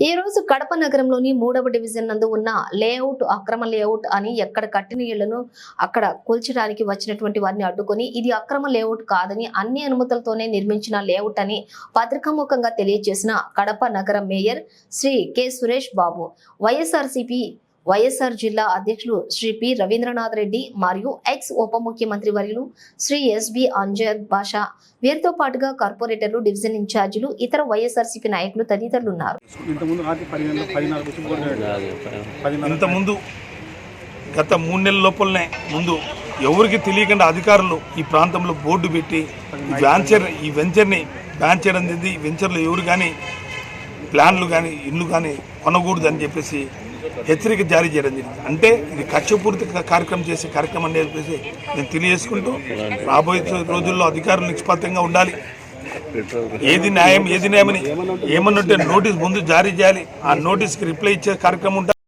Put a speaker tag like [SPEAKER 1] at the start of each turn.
[SPEAKER 1] ఈ రోజు కడప నగరంలోని మూడవ డివిజన్ నందు ఉన్న లేఅవుట్ అక్రమ లేఅవుట్ అని ఎక్కడ కట్టిన ఇళ్ళను అక్కడ కూల్చడానికి వచ్చినటువంటి వారిని అడ్డుకొని ఇది అక్రమ లేఅవుట్ కాదని అన్ని అనుమతులతోనే నిర్మించిన లేఅవుట్ అని పత్రికాముఖంగా తెలియజేసిన కడప నగర mayor Shri K Suresh Babu. YSRCP YSR జిల్లా అధ్యక్షులు శ్రీ పి రవీంద్రనాథ్ రెడ్డి మరియు ఎక్స్ ఉప ముఖ్యమంత్రి వర్యులు శ్రీ ఎస్బి అంజద్ బాషా. వీరితో పాటుగా కార్పొరేటర్లు డివిజన్ ఇన్ఛార్జీలు ఇతర వైఎస్ఆర్సీపీ నాయకులు తదితరులు ఉన్నారు
[SPEAKER 2] ఇంతకుముందు
[SPEAKER 3] గత మూడు నెలల లోపలనే ముందు ఎవరికి తెలియకుండా అధికారులు ఈ ప్రాంతంలో బోర్డు పెట్టి ఈ వెంచర్ ఈ వెంచర్ని బ్యాన్ చేయడం జరిగింది. ఈ వెంచర్లో ఎవరు కానీ ప్లాన్లు కానీ ఇల్లు కానీ కొనకూడదు అని చెప్పేసి హెచ్చరిక జారీ చేయడం జరిగింది. అంటే ఇది కక్షపూర్తి కార్యక్రమం చేసే కార్యక్రమం అని చెప్పేసి నేను తెలియజేసుకుంటూ రాబోయే రోజుల్లో అధికారులు నిష్పత్తంగా ఉండాలి. ఏది న్యాయం ఏది న్యాయమని ఏమన్నంటే నోటీస్ ముందు జారీ చేయాలి. ఆ నోటీస్కి రిప్లై ఇచ్చే కార్యక్రమం ఉంటుంది